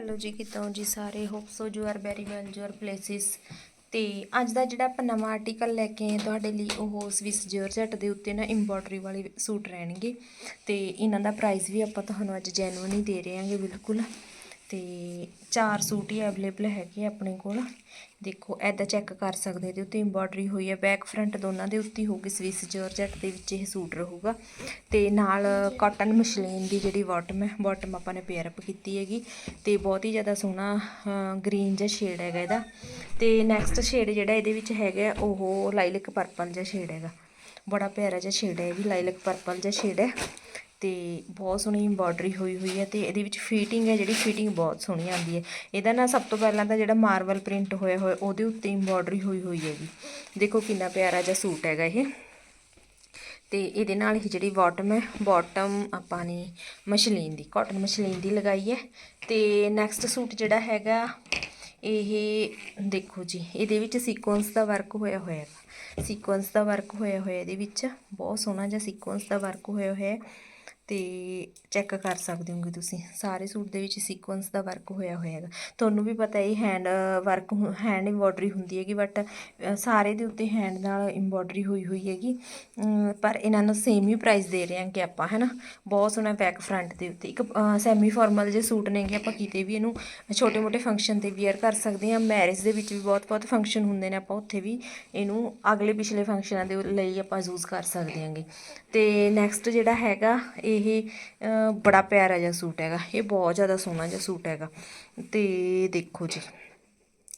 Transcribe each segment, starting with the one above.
Hello ਜੀ ਕਿਤੋਂ ਜੀ ਸਾਰੇ? Hope so you are very well your places ਤੇ ਅੱਜ ਦਾ ਜਿਹੜਾ ਆਪਾਂ ਨਵਾਂ ਆਰਟੀਕਲ ਲੈ ਕੇ ਆਏ ਤੁਹਾਡੇ ਲਈ ਉਹ ਸਵਿਸ ਜੋਰਜਟ ਦੇ ਉੱਤੇ ਨਾ ਐਮਬੋਡਰੀ ਵਾਲੇ ਸੂਟ ਰਹਿਣਗੇ। ਤੇ ਇਹਨਾਂ ਦਾ ਪ੍ਰਾਈਸ ਵੀ ਆਪਾਂ ਤੁਹਾਨੂੰ ਅੱਜ ਜੈਨੂਇਨ ਹੀ ਦੇ ਰਹੇ ਹਾਂਗੇ, ਬਿਲਕੁਲ। ਤੇ ਚਾਰ ਸੂਟ ਹੀ ਅਵੇਲੇਬਲ ਹੈਗੇ ਆ ਆਪਣੇ ਕੋਲ। ਦੇਖੋ ਐਦਾਂ ਚੈੱਕ ਕਰ ਸਕਦੇ ਹੋ ਇਹਦੇ ਉੱਤੇ ਐਮਬੋਡਰੀ ਹੋਈ ਹੈ ਬੈਕ ਫਰੰਟ ਦੋਨਾਂ ਦੇ ਉੱਤੇ ਹੀ ਹੋਊਗੀ, ਸਵਿਸ ਜੋਰਜਟ ਦੇ ਵਿੱਚ ਇਹ ਸੂਟ ਰਹੂਗਾ। ਤੇ ਨਾਲ ਕਾਟਨ ਮਸ਼ਲੀਨ ਦੀ ਜਿਹੜੀ ਬਾਟਮ ਹੈ ਬਾਟਮ ਆਪਾਂ ਨੇ ਪੇਅਰ ਅਪ ਕੀਤੀ ਹੈਗੀ। ਤੇ ਬਹੁਤ ਹੀ ਜ਼ਿਆਦਾ ਸੋਹਣਾ ਗ੍ਰੀਨ ਜਿਹਾ ਸ਼ੇਡ ਹੈਗਾ ਇਹਦਾ। ਤੇ ਨੈਕਸਟ ਸ਼ੇਡ ਜਿਹੜਾ ਇਹਦੇ ਵਿੱਚ ਹੈਗਾ ਉਹ ਲਾਈਲਕ ਪਰਪਲ ਜਿਹਾ ਸ਼ੇਡ ਹੈਗਾ। ਬੜਾ ਪਿਆਰਾ ਜਿਹਾ ਸ਼ੇਡ ਹੈ ਇਹ ਵੀ, ਲਾਈਲਿਕ ਪਰਪਲ ਜਿਹਾ ਸ਼ੇਡ ਹੈ। ਤੇ ਬਹੁਤ ਸੋਹਣੀ ਐਮਬੋਡਰੀ ਹੋਈ ਹੋਈ ਹੈ ਤੇ ਇਹਦੇ ਵਿੱਚ ਫਿਟਿੰਗ ਹੈ, ਜਿਹੜੀ ਫਿਟਿੰਗ ਬਹੁਤ ਸੋਹਣੀ ਆਉਂਦੀ ਹੈ। ਇਹਦਾ ਨਾ ਸਭ ਤੋਂ ਪਹਿਲਾਂ ਤਾਂ ਜਿਹੜਾ ਮਾਰਬਲ ਪ੍ਰਿੰਟ ਹੋਇਆ ਹੋਇਆ, ਉਹਦੇ ਉੱਤੇ ਐਮਬੋਡਰੀ ਹੋਈ ਹੋਈ ਹੈਗੀ। ਦੇਖੋ ਕਿੰਨਾ ਪਿਆਰਾ ਜਿਹਾ ਸੂਟ ਹੈਗਾ ਇਹ। ਤੇ ਇਹਦੇ ਨਾਲ ਹੀ ਜਿਹੜੀ ਬਾਟਮ ਹੈ ਬਾਟਮ ਆਪਾਂ ਨੇ ਮਸ਼ਲੀਨ ਦੀ ਕਾਟਨ ਮਸ਼ਲੀਨ ਦੀ ਲਗਾਈ ਹੈ। ਤੇ ਨੈਕਸਟ ਸੂਟ ਜਿਹੜਾ ਹੈਗਾ, ਇਹ ਦੇਖੋ ਜੀ, ਇਹਦੇ ਵਿੱਚ ਸੀਕੁਐਂਸ ਦਾ ਵਰਕ ਹੋਇਆ ਹੋਇਆ। ਹੈ ਸੀਕੁਐਂਸ ਦਾ ਵਰਕ ਹੋਇਆ ਹੋਇਆ ਇਹਦੇ ਵਿੱਚ, ਬਹੁਤ ਸੋਹਣਾ ਜਿਹਾ ਸੀਕੁਐਂਸ ਦਾ ਵਰਕ ਹੋਇਆ ਹੋਇਆ ਹੈ। ਤੇ ਚੈੱਕ ਕਰ ਸਕਦੇ ਹੋਗੇ ਤੁਸੀਂ। ਸਾਰੇ ਸੂਟ ਦੇ ਵਿੱਚ ਸੀਕੁਐਂਸ ਦਾ ਵਰਕ ਹੋਇਆ ਹੋਇਆ ਹੈਗਾ। ਤੁਹਾਨੂੰ ਵੀ ਪਤਾ ਇਹ ਹੈਂਡ ਵਰਕ ਹੈਂਡ ਐਮਬੋਡਰੀ ਹੁੰਦੀ ਹੈਗੀ ਬਟ ਸਾਰੇ ਦੇ ਉੱਤੇ ਹੈਂਡ ਨਾਲ ਐਮਬੋਡਰੀ ਹੋਈ ਹੋਈ ਹੈਗੀ। ਪਰ ਇਹਨਾਂ ਨੂੰ ਸੇਮ ਹੀ ਪ੍ਰਾਈਸ ਦੇ ਰਹੇ ਹਾਂ ਕਿ ਆਪਾਂ, ਹੈਨਾ। ਬਹੁਤ ਸੋਹਣਾ ਬੈਕ ਫਰੰਟ ਦੇ ਉੱਤੇ। ਇੱਕ ਸੈਮੀ ਫਾਰਮਲ ਜੇ ਸੂਟ ਨੇਗੇ ਆਪਾਂ ਕਿਤੇ ਵੀ ਇਹਨੂੰ ਛੋਟੇ ਮੋਟੇ ਫੰਕਸ਼ਨ ਤੇ ਵੀਅਰ ਕਰ ਸਕਦੇ ਹਾਂ। ਮੈਰਿਜ ਦੇ ਵਿੱਚ ਵੀ ਬਹੁਤ ਬਹੁਤ ਫੰਕਸ਼ਨ ਹੁੰਦੇ ਨੇ ਆਪਾਂ, ਉੱਥੇ ਵੀ ਇਹਨੂੰ ਅਗਲੇ ਪਿਛਲੇ ਫੰਕਸ਼ਨਾਂ ਦੇ ਲਈ ਆਪਾਂ ਯੂਜ਼ ਕਰ ਸਕਦੇ ਹਾਂਗੇ। ਤੇ ਨੈਕਸਟ ਜਿਹੜਾ ਹੈਗਾ, ਇਹ ਅ, ਬੜਾ ਪਿਆਰਾ ਜਿਹਾ ਸੂਟ ਹੈਗਾ। ਇਹ ਬਹੁਤ ਜ਼ਿਆਦਾ ਸੋਹਣਾ ਜਿਹਾ ਸੂਟ ਹੈਗਾ। ਤੇ ਦੇਖੋ ਜੀ।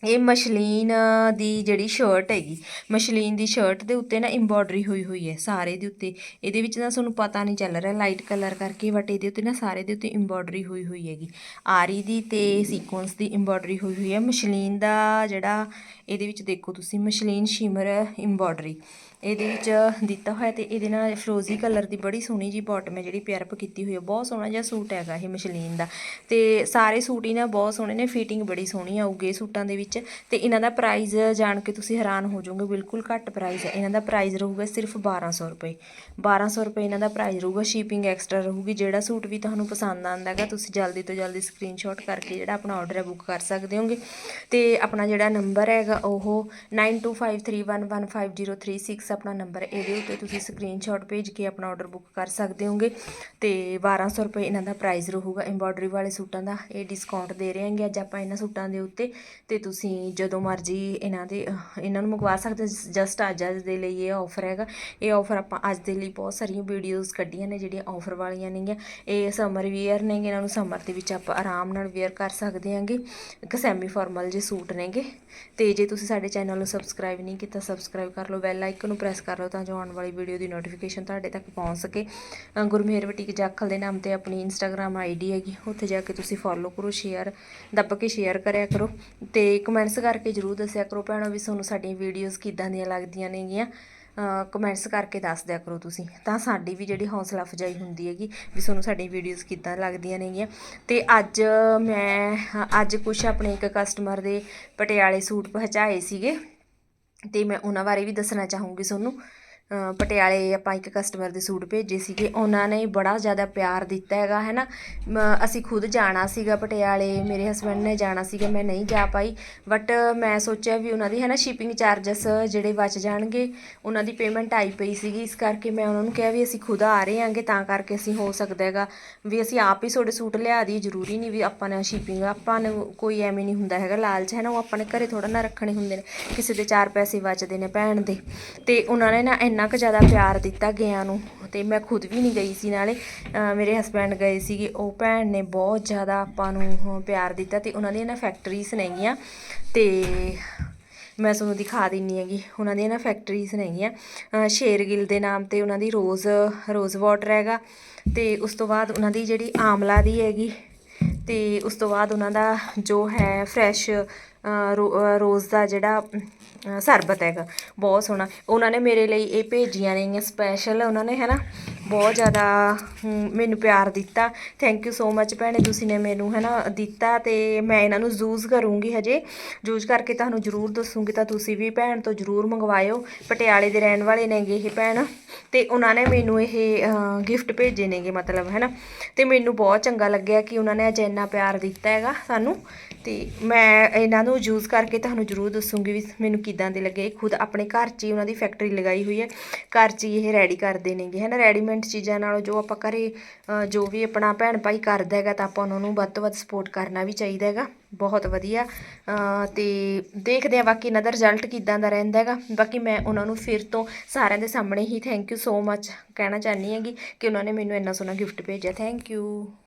ਇਹ ਮਸ਼ਲੀਨ ਦੀ ਜਿਹੜੀ ਸ਼ਰਟ ਹੈਗੀ, ਮਸ਼ਲੀਨ ਦੀ ਸ਼ਰਟ ਦੇ ਉੱਤੇ ਨਾ ਐਮਬੋਡਰੀ ਹੋਈ ਹੋਈ ਹੈ, ਸਾਰੇ ਦੇ ਉੱਤੇ। ਇਹਦੇ ਵਿੱਚ ਨਾ ਤੁਹਾਨੂੰ ਪਤਾ ਨਹੀਂ ਚੱਲ ਰਿਹਾ ਲਾਈਟ ਕਲਰ ਕਰਕੇ ਬਟ ਇਹਦੇ ਉੱਤੇ ਨਾ ਸਾਰੇ ਦੇ ਉੱਤੇ ਐਮਬੋਡਰੀ ਹੋਈ ਹੋਈ ਹੈਗੀ। ਆਰੀ ਦੀ ਤੇ ਸੀਕੁਐਂਸ ਦੀ ਐਮਬੋਡਰੀ ਹੋਈ ਹੋਈ ਹੈ। ਮਸ਼ਲੀਨ ਦਾ ਜਿਹੜਾ, ਇਹਦੇ ਵਿੱਚ ਦੇਖੋ ਤੁਸੀਂ, ਮਸ਼ਲੀਨ ਸ਼ਿਮਰ ਐਮਬੋਡਰੀ ਇਹਦੇ ਵਿੱਚ ਦਿੱਤਾ ਹੋਇਆ ਤੇ ਇਹਦੇ ਨਾਲ ਫਰੋਜ਼ੀ ਕਲਰ ਦੀ ਬੜੀ ਸੋਹਣੀ ਜੀ ਬਾਟਮ ਹੈ, ਜਿਹੜੀ ਪਿਆਰ ਅਪ ਕੀਤੀ ਹੋਈ ਹੈ। ਬਹੁਤ ਸੋਹਣਾ ਜਿਹਾ ਸੂਟ ਹੈਗਾ ਇਹ ਮਸ਼ਲੀਨ ਦਾ। ਤੇ ਸਾਰੇ ਸੂਟ ਹੀ ਨਾ ਬਹੁਤ ਸੋਹਣੇ ਨੇ ਫਿਟਿੰਗ ਬੜੀ ਸੋਹਣੀ ਆਊਗੀ ਇਹ ਸੂਟਾਂ ਦੇ ਵਿੱਚ ਤੇ ਇਹਨਾਂ ਦਾ ਪ੍ਰਾਈਜ਼ ਜਾਣ ਕੇ ਤੁਸੀਂ ਹੈਰਾਨ ਹੋ ਜਾਓਗੇ, ਬਿਲਕੁਲ ਘੱਟ ਪ੍ਰਾਈਜ਼ ਹੈ। ਇਹਨਾਂ ਦਾ ਪ੍ਰਾਈਜ਼ ਰਹੂਗਾ ਸਿਰਫ 1200 ਰੁਪਏ। 1200 ਰੁਪਏ ਇਹਨਾਂ ਦਾ ਪ੍ਰਾਈਜ਼ ਰਹੂਗਾ ਸ਼ਿਪਿੰਗ ਐਕਸਟਰਾ ਰਹੂਗੀ। ਜਿਹੜਾ ਸੂਟ ਵੀ ਤੁਹਾਨੂੰ ਪਸੰਦ ਆਉਂਦਾ ਹੈਗਾ, ਤੁਸੀਂ ਜਲਦੀ ਤੋਂ ਜਲਦੀ ਸਕਰੀਨਸ਼ਾਟ ਕਰਕੇ ਜਿਹੜਾ ਆਪਣਾ ਆਰਡਰ ਹੈ ਬੁੱਕ ਕਰ ਸਕਦੇ ਹੋਗੇ। ਤੇ ਆਪਣਾ ਜਿਹੜਾ ਨੰਬਰ ਹੈਗਾ, ਉਹ 9253115036 ਆਪਣਾ ਨੰਬਰ ਇਹਦੇ ਉੱਤੇ ਤੁਸੀਂ ਸਕਰੀਨਸ਼ਾਟ ਭੇਜ ਕੇ ਆਪਣਾ ਆਰਡਰ ਬੁੱਕ ਕਰ ਸਕਦੇ ਹੋਗੇ। ਤੇ 1200 ਰੁਪਏ ਇਹਨਾਂ ਦਾ ਪ੍ਰਾਈਜ਼ ਰਹੂਗਾ। ਐਮਬੋਡਰੀ ਵਾਲੇ ਸੂਟਾਂ ਦਾ ਇਹ ਡਿਸਕਾਊਂਟ ਦੇ ਰਹੇ ਹਾਂਗੇ। ਅੱਜ ਆਪਾਂ ਇਹਨਾਂ ਸੂਟਾਂ ਦੇ ਉੱਤੇ ਤੇ ਤੁਸੀਂ ਜਦੋਂ ਮਰਜ਼ੀ ਇਹਨਾਂ ਦੇ ਇਹਨਾਂ ਨੂੰ ਮੰਗਵਾ ਸਕਦੇ ਜਸਟ ਅੱਜ ਅੱਜ ਦੇ ਲਈ ਇਹ ਆਫਰ ਹੈਗਾ। ਇਹ ਆਫਰ ਆਪਾਂ ਅੱਜ ਦੇ ਲਈ ਬਹੁਤ ਸਾਰੀਆਂ ਵੀਡੀਓਜ਼ ਕੱਢੀਆਂ ਨੇ ਜਿਹੜੀਆਂ ਆਫਰ ਵਾਲੀਆਂ ਨੇਗੀਆਂ। ਇਹ ਸਮਰ ਵੀਅਰ ਨੇਗੇ ਇਹਨਾਂ ਨੂੰ ਸਮਰ ਦੇ ਵਿੱਚ ਆਪਾਂ ਆਰਾਮ ਨਾਲ ਵੇਅਰ ਕਰ ਸਕਦੇ ਹਾਂਗੇ। ਇੱਕ ਸੈਮੀ ਫਾਰਮਲ ਜੇ ਸੂਟ ਨੇਗੇ। ਤੇ ਜੇ ਤੁਸੀਂ ਸਾਡੇ ਚੈਨਲ ਨੂੰ ਸਬਸਕ੍ਰਾਈਬ ਨਹੀਂ ਕੀਤਾ ਸਬਸਕ੍ਰਾਈਬ ਕਰ ਲਓ ਬੈਲ ਆਈਕਨ ਨੂੰ ਪ੍ਰੈਸ ਕਰ ਲਓ ਤਾਂ ਜੋ ਆਉਣ ਵਾਲੀ ਵੀਡੀਓ ਦੀ ਨੋਟੀਫਿਕੇਸ਼ਨ ਤੁਹਾਡੇ ਤੱਕ ਪਹੁੰਚ ਸਕੇ। ਅ, ਗੁਰਮੇਹਰ ਬੁਟੀਕ ਜਾਖਲ ਦੇ ਨਾਮ ਤੇ ਆਪਣੀ ਇੰਸਟਾਗ੍ਰam ਆਈਡੀ ਹੈਗੀ ਉੱਥੇ ਜਾ ਕੇ ਤੁਸੀਂ ਫੋਲੋ ਕਰੋ ਸ਼ੇਅਰ ਦੱਬ ਕੇ ਸ਼ੇਅਰ ਕਰਿਆ ਕਰੋ। ਤੇ ਕਮੈਂਟਸ ਕਰਕੇ ਜਰੂਰ ਦੱਸਿਆ ਕਰੋ ਭੈਣੋ ਵੀ ਤੁਹਾਨੂੰ ਸਾਡੀਆਂ ਵੀਡੀਓਜ਼ ਕਿੱਦਾਂ ਦੀਆਂ ਲੱਗਦੀਆਂ ਨੇਗੀਆਂ। ਕਮੈਂਟਸ ਕਰਕੇ ਦੱਸ ਦਿਆ ਕਰੋ ਤੁਸੀਂ। ਤਾਂ ਸਾਡੀ ਵੀ ਜਿਹੜੀ ਹੌਸਲਾ ਅਫਜਾਈ ਹੁੰਦੀ ਹੈਗੀ ਵੀ ਤੁਹਾਨੂੰ ਸਾਡੀਆਂ ਵੀਡੀਓਜ਼ ਕਿੱਦਾਂ ਲੱਗਦੀਆਂ ਨੇਗੀਆਂ। ਤੇ ਅੱਜ ਮੈਂ, ਅੱਜ ਕੁਝ ਆਪਣੇ ਇੱਕ ਕਸਟਮਰ ਦੇ ਪਟਿਆਲੇ ਸੂਟ ਪਹੁੰਚਾਏ ਸੀਗੇ। ਤੇ ਮੈਂ ਉਹਨਾਂ ਬਾਰੇ ਵੀ ਦੱਸਣਾ ਚਾਹੂੰਗੀ ਤੁਹਾਨੂੰ। ਪਟਿਆਲੇ ਆਪਾਂ ਇੱਕ ਕਸਟਮਰ ਦੇ ਸੂਟ ਭੇਜੇ ਸੀਗੇ, ਉਹਨਾਂ ਨੇ ਬੜਾ ਜ਼ਿਆਦਾ ਪਿਆਰ ਦਿੱਤਾ ਹੈਗਾ ਹੈ ਨਾ ਅਸੀਂ ਖੁਦ ਜਾਣਾ ਸੀਗਾ ਪਟਿਆਲੇ, ਮੇਰੇ ਹਸਬੰਡ ਨੇ ਜਾਣਾ ਸੀਗਾ, ਮੈਂ ਨਹੀਂ ਜਾ ਪਾਈ ਬਟ ਮੈਂ ਸੋਚਿਆ ਵੀ ਉਹਨਾਂ ਦੀ ਹੈ ਨਾ ਸ਼ਿਪਿੰਗ ਚਾਰਜਸ ਜਿਹੜੇ ਬਚ ਜਾਣਗੇ, ਉਹਨਾਂ ਦੀ ਪੇਮੈਂਟ ਆਈ ਪਈ ਸੀਗੀ, ਇਸ ਕਰਕੇ ਮੈਂ ਉਹਨਾਂ ਨੂੰ ਕਿਹਾ ਵੀ ਅਸੀਂ ਖੁਦ ਆ ਰਹੇ ਹਾਂਗੇ, ਤਾਂ ਕਰਕੇ ਅਸੀਂ ਹੋ ਸਕਦਾ ਹੈਗਾ, ਵੀ ਅਸੀਂ ਆਪ ਹੀ ਤੁਹਾਡੇ ਸੂਟ ਲਿਆ ਦੀ ਜ਼ਰੂਰੀ ਨਹੀਂ ਵੀ ਆਪਾਂ ਨੇ ਸ਼ਿਪਿੰਗ ਆਪਾਂ ਨੂੰ ਕੋਈ ਐਵੇਂ ਨਹੀਂ ਹੁੰਦਾ ਹੈਗਾ ਲਾਲਚ ਹੈ ਨਾ ਉਹ ਆਪਣੇ ਨੇ ਘਰੇ ਥੋੜਾ ਨਾ ਰੱਖਣੇ ਹੁੰਦੇ ਨੇ, ਕਿਸੇ ਦੇ ਚਾਰ ਪੈਸੇ ਬਚਦੇ ਨੇ ਭੈਣ ਦੇ, ਤੇ ਉਹਨਾਂ ਨੇ ਨਾ ਇੰਨਾ ਕੁ ਜ਼ਿਆਦਾ ਪਿਆਰ ਦਿੱਤਾ ਗਿਆ ਨੂੰ ਤੇ ਮੈਂ ਖੁਦ ਵੀ ਨਹੀਂ ਗਈ ਸੀ ਨਾਲੇ ਮੇਰੇ ਹਸਬੈਂਡ ਗਏ ਸੀਗੇ, ਉਹ ਭੈਣ ਨੇ ਬਹੁਤ ਜ਼ਿਆਦਾ ਆਪਾਂ ਨੂੰ ਪਿਆਰ ਦਿੱਤਾ ਤੇ ਉਹਨਾਂ ਦੀਆਂ ਨਾ ਫੈਕਟਰੀਜ਼ ਨੇਗੀਆਂ ਤੇ ਮੈਂ ਤੁਹਾਨੂੰ ਦਿਖਾ ਦਿੰਨੀ ਹੈਗੀ, ਉਹਨਾਂ ਦੀਆਂ ਨਾ ਫੈਕਟਰੀਜ਼ ਨੇਗੀਆਂ, ਅਹ ਸ਼ੇਰਗਿੱਲ ਦੇ ਨਾਮ ਤੇ ਉਹਨਾਂ ਦੀ ਰੋਜ਼ ਰੋਜ਼ ਵਾਟਰ ਹੈਗਾ ਤੇ ਉਸ ਤੋਂ ਬਾਅਦ ਉਹਨਾਂ ਦੀ ਜਿਹੜੀ ਆਮਲਾ ਦੀ ਹੈਗੀ ਤੇ ਉਸ ਤੋਂ ਬਾਅਦ ਉਹਨਾਂ ਦਾ ਜੋ ਹੈ ਫਰੈਸ਼ ਰੋਜ਼ ਦਾ ਜਿਹੜਾ ਸਰਬਤ ਹੈਗਾ, ਬਹੁਤ ਸੋਹਣਾ। ਉਹਨਾਂ ਨੇ ਮੇਰੇ ਲਈ ਇਹ ਭੇਜੀਆਂ ਨੇਗੀਆਂ ਸਪੈਸ਼ਲ ਉਹਨਾਂ ਨੇ ਹੈ ਨਾ ਬਹੁਤ ਜ਼ਿਆਦਾ ਮੈਨੂੰ ਪਿਆਰ ਦਿੱਤਾ। ਥੈਂਕ ਯੂ ਸੋ ਮੱਚ ਭੈਣੇ, ਤੁਸੀਂ ਨੇ ਮੈਨੂੰ ਹੈ ਨਾ ਦਿੱਤਾ ਤੇ ਮੈਂ ਇਹਨਾਂ ਨੂੰ ਯੂਜ਼ ਕਰੂੰਗੀ ਹਜੇ। ਯੂਜ਼ ਕਰਕੇ ਤੁਹਾਨੂੰ ਜ਼ਰੂਰ ਦੱਸੂੰਗੀ ਤਾਂ ਤੁਸੀਂ ਵੀ ਭੈਣ ਤੋਂ ਜ਼ਰੂਰ ਮੰਗਵਾਇਓ। ਪਟਿਆਲੇ ਦੇ ਰਹਿਣ ਵਾਲੇ ਨੇਗੇ ਇਹ ਭੈਣ। ਤੇ ਉਹਨਾਂ ਨੇ ਮੈਨੂੰ ਇਹ ਗਿਫਟ ਭੇਜੇ ਨੇਗੇ ਮਤਲਬ ਹੈ ਨਾ ਤੇ ਮੈਨੂੰ ਬਹੁਤ ਚੰਗਾ ਲੱਗਿਆ ਕਿ ਉਹਨਾਂ ਨੇ ਅੱਜ ਇੰਨਾ ਪਿਆਰ ਦਿੱਤਾ ਹੈਗਾ ਸਾਨੂੰ। ਤੇ ਮੈਂ ਇਹਨਾਂ ਨੂੰ ਯੂਜ਼ ਕਰਕੇ ਤੁਹਾਨੂੰ ਜ਼ਰੂਰ ਦੱਸੂੰਗੀ ਵੀ ਮੈਨੂੰ ਕਿਦਾਂ ਦੇ ਲੱਗੇ। ਖੁਦ ਆਪਣੇ ਘਰ 'ਚ ਹੀ ਉਹਨਾਂ ਦੀ ਫੈਕਟਰੀ ਲਗਾਈ ਹੋਈ ਹੈ। ਘਰ 'ਚ ਹੀ ਇਹ ਰੈਡੀ ਕਰਦੇ ਨੇਗੇ ਹੈ ਨਾ ਰੈਡੀਮੇਡ ਚੀਜ਼ਾਂ ਨਾਲੋਂ ਜੋ ਆਪਾਂ ਘਰੇ ਜੋ ਵੀ ਆਪਣਾ ਭੈਣ ਭਾਈ ਕਰਦਾ ਹੈਗਾ ਤਾਂ ਆਪਾਂ ਉਹਨਾਂ ਨੂੰ ਵੱਧ ਤੋਂ ਵੱਧ ਸਪੋਰਟ ਕਰਨਾ ਵੀ ਚਾਹੀਦਾ ਹੈਗਾ। ਬਹੁਤ ਵਧੀਆ। ਅ, ਤੇ ਦੇਖਦੇ ਆ ਬਾਕੀ ਇਹਨਾਂ ਦਾ ਰਿਜ਼ਲਟ ਕਿਦਾਂ ਦਾ ਰਹਿੰਦਾ ਹੈਗਾ। ਬਾਕੀ ਮੈਂ ਉਹਨਾਂ ਨੂੰ ਫਿਰ ਤੋਂ ਸਾਰਿਆਂ ਦੇ ਸਾਹਮਣੇ ਹੀ ਥੈਂਕ ਯੂ ਸੋ ਮੱਚ ਕਹਿਣਾ ਚਾਹੁੰਦੀ ਹੈਗੀ ਕਿ ਉਹਨਾਂ ਨੇ ਮੈਨੂੰ ਇੰਨਾ ਸੋਹਣਾ ਗਿਫਟ ਭੇਜਿਆ। Thank you